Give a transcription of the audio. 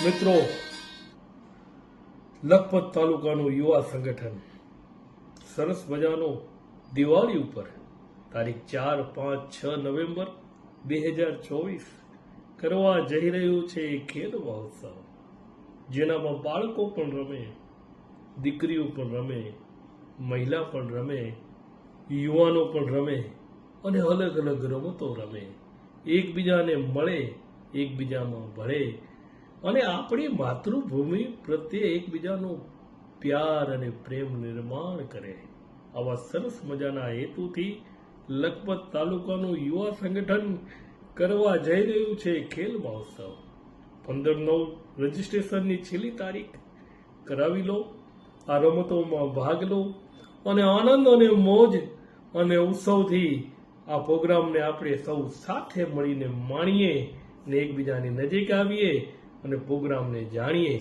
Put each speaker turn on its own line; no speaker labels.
મિત્રો, લખપત તાલુકાનું યુવા સંગઠન સરસ મજાનો દિવાળી ઉપર તારીખ ચાર, પાંચ, છ નવેમ્બર બે હજાર ચોવીસ કરવા જઈ રહ્યું છે ખેલ મહોત્સવ જેનામાં બાળકો પણ રમે, દીકરીઓ પણ રમે, મહિલા પણ રમે, યુવાનો પણ રમે અને અલગ અલગ રમતો રમે. એકબીજાને મળે, એકબીજામાં ભળે અને આપણી માતૃભૂમિ પ્રત્યે એકબીજાનો પ્યાર અને પ્રેમ નિર્માણ કરે. આવા સરસ મજાના હેતુથી લખપત તાલુકાનું યુવા સંગઠન કરવા જઈ રહ્યું છે ખેલ મહોત્સવ. પંદર નવ રજીસ્ટ્રેશનની છેલ્લી તારીખ. કરાવી લો, આ રમતોમાં ભાગ લો અને આનંદ અને મોજ અને ઉત્સવથી આ પ્રોગ્રામને આપણે સૌ સાથે મળીને માણીએ ને એકબીજાની નજીક આવીએ. અને પ્રોગ્રામને જાણીએ